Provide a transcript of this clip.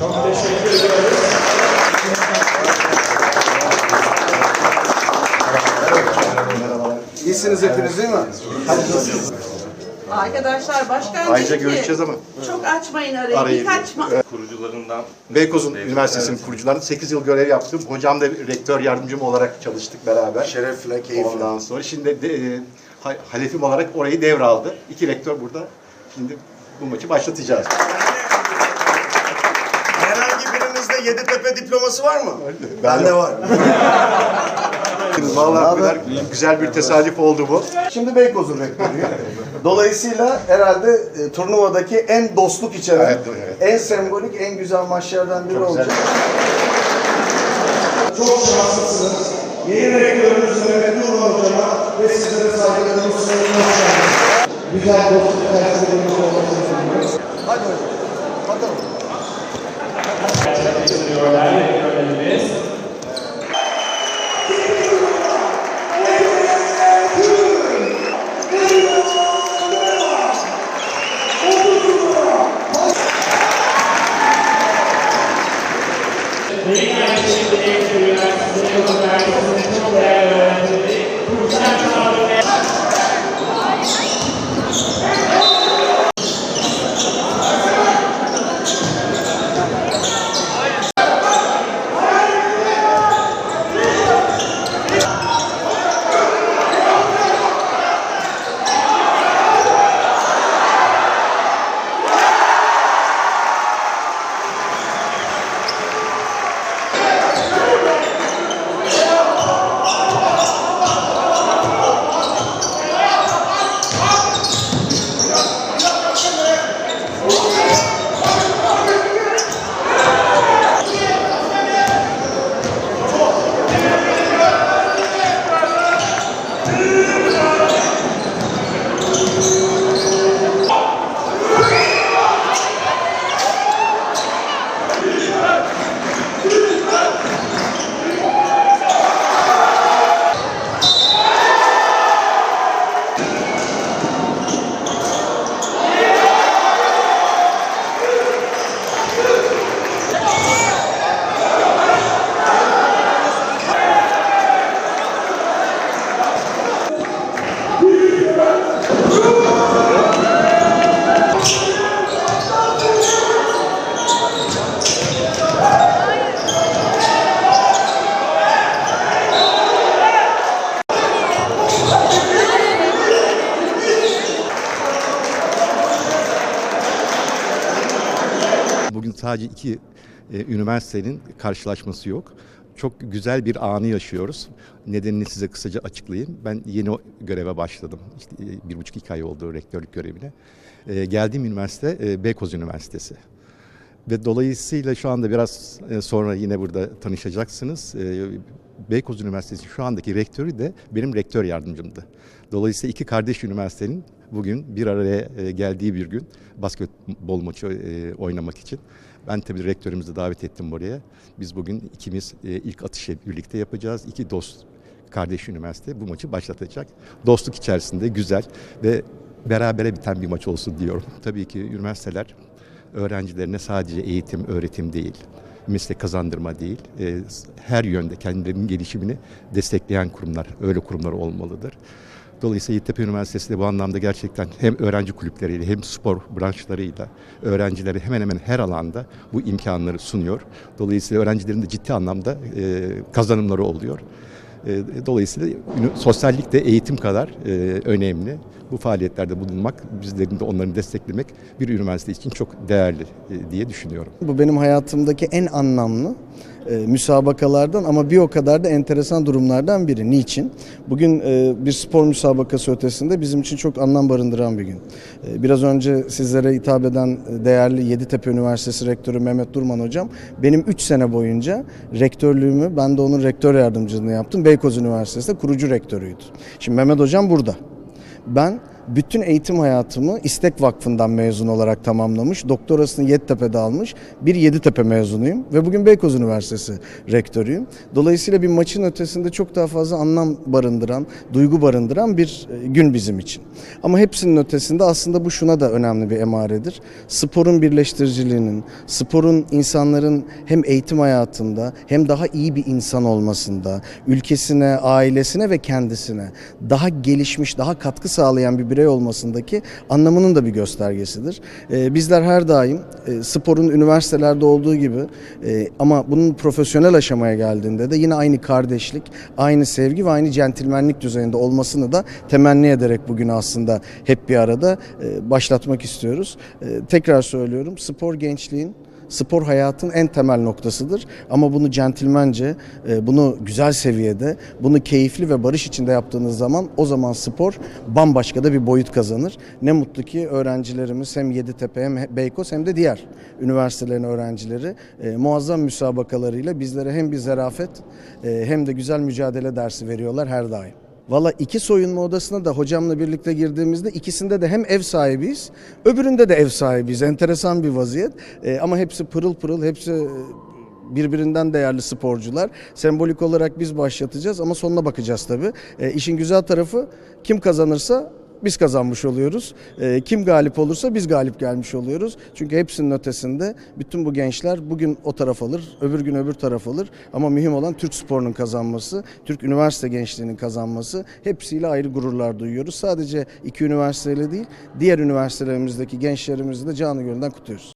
Çok teşekkür ediyoruz. İyisiniz hepiniz değil mi? Hadi nasılsınız? Arkadaşlar başkan Ayrıca dedi ki, görüşeceğiz ama. Çok açmayın arayı. Arayı. Birkaç ma- Kurucularından Beykoz'un Üniversitesi'nin kurucularının 8 yıl görev yaptım. Hocam da rektör yardımcım olarak çalıştık beraber. Şerefle, keyifle. Ondan sonra şimdi de, e, ha- halefim olarak orayı devraldı. İki rektör burada. Şimdi bu maçı başlatacağız. Yeditepe diploması var mı? Ben Bende var. Vallahi kadar güzel bir tesadüf oldu bu. Şimdi Beykoz'un rektörüyüm. Dolayısıyla herhalde e, turnuvadaki en dostluk içeren, Evet, evet. en sembolik, en güzel maçlardan biri olacak. Çok şanslısınız. Yeni rektörümüz Mehmet Nurman Hocama ve sizlere saygılarımı sunuyorum. Güzel dostluk felsefemiz sadece iki e, üniversitenin karşılaşması yok. Çok güzel bir anı yaşıyoruz. Nedenini size kısaca açıklayayım. Ben yeni göreve başladım. İşte e, bir buçuk iki ay oldu rektörlük görevine. E, geldiğim üniversite e, Beykoz Üniversitesi. Ve dolayısıyla şu anda biraz e, sonra yine burada tanışacaksınız. E, Beykoz Üniversitesi şu andaki rektörü de benim rektör yardımcımdı. Dolayısıyla iki kardeş üniversitenin bugün bir araya e, geldiği bir gün basketbol maçı oynamak için. Ben tabii rektörümüzü davet ettim buraya. Biz bugün ikimiz ilk atışı birlikte yapacağız. İki dost kardeş üniversite bu maçı başlatacak. Dostluk içerisinde güzel ve berabere biten bir maç olsun diyorum. Tabii ki üniversiteler öğrencilerine sadece eğitim, öğretim değil, meslek kazandırma değil, e, her yönde kendilerinin gelişimini destekleyen kurumlar, öyle kurumlar olmalıdır. Dolayısıyla Yeditepe Üniversitesi de bu anlamda gerçekten hem öğrenci kulüpleriyle hem spor branşlarıyla öğrencilere hemen hemen her alanda bu imkanları sunuyor. Dolayısıyla öğrencilerin de ciddi anlamda e, kazanımları oluyor. E, Dolayısıyla sosyallik de eğitim kadar e, önemli. Bu faaliyetlerde bulunmak, bizlerin de onları desteklemek bir üniversite için çok değerli e, diye düşünüyorum. Bu benim hayatımdaki en anlamlı e, müsabakalardan ama bir o kadar da enteresan durumlardan biri. Niçin? Bugün e, bir spor müsabakası ötesinde bizim için çok anlam barındıran bir gün. E, biraz önce sizlere hitap eden e, değerli Yeditepe Üniversitesi Rektörü Mehmet Durman Hocam benim 3 sene boyunca rektörlüğümü ben de onun rektör yardımcılığını yaptım. Beykoz Üniversitesi'nde kurucu rektörüydü. Şimdi Mehmet Hocam burada. Ben bütün eğitim hayatımı İstek Vakfı'ndan mezun olarak tamamlamış. Doktorasını Yeditepe'de almış. Bir Yeditepe mezunuyum ve bugün Beykoz Üniversitesi rektörüyüm. Dolayısıyla bir maçın ötesinde çok daha fazla anlam barındıran, duygu barındıran bir e, gün bizim için. Ama hepsinin ötesinde aslında bu şuna da önemli bir emaredir. Sporun birleştiriciliğinin, sporun insanların hem eğitim hayatında hem daha iyi bir insan olmasında, ülkesine, ailesine ve kendisine daha gelişmiş, daha katkı sağlayan bir birey olmasındaki anlamının da bir göstergesidir. Ee, bizler her daim e, sporun üniversitelerde olduğu gibi e, ama bunun profesyonel aşamaya geldiğinde de yine aynı kardeşlik, aynı sevgi ve aynı centilmenlik düzeyinde olmasını da temenni ederek bugün aslında hep bir arada e, başlatmak istiyoruz. Tekrar söylüyorum spor gençliğin Spor hayatın en temel noktasıdır ama bunu centilmence, e, bunu güzel seviyede, bunu keyifli ve barış içinde yaptığınız zaman o zaman spor bambaşka da bir boyut kazanır. Ne mutlu ki öğrencilerimiz hem Yeditepe hem Beykoz hem de diğer üniversitelerin öğrencileri e, muazzam müsabakalarıyla bizlere hem bir zarafet e, hem de güzel mücadele dersi veriyorlar her daim. Valla iki soyunma odasına da hocamla birlikte girdiğimizde ikisinde de hem ev sahibiyiz, öbüründe de ev sahibiyiz. Enteresan bir vaziyet. Ee, ama hepsi pırıl pırıl, hepsi e, birbirinden değerli sporcular. Sembolik olarak biz başlatacağız ama sonuna bakacağız tabii. Ee, işin güzel tarafı kim kazanırsa biz kazanmış oluyoruz. Ee, kim galip olursa biz galip gelmiş oluyoruz. Çünkü hepsinin ötesinde bütün bu gençler bugün o taraf alır, öbür gün öbür taraf alır. Ama mühim olan Türk sporunun kazanması, Türk üniversite gençliğinin kazanması. Hepsiyle ayrı gururlar duyuyoruz. Sadece iki üniversiteyle değil, diğer üniversitelerimizdeki gençlerimizi de canı gönülden kutluyoruz.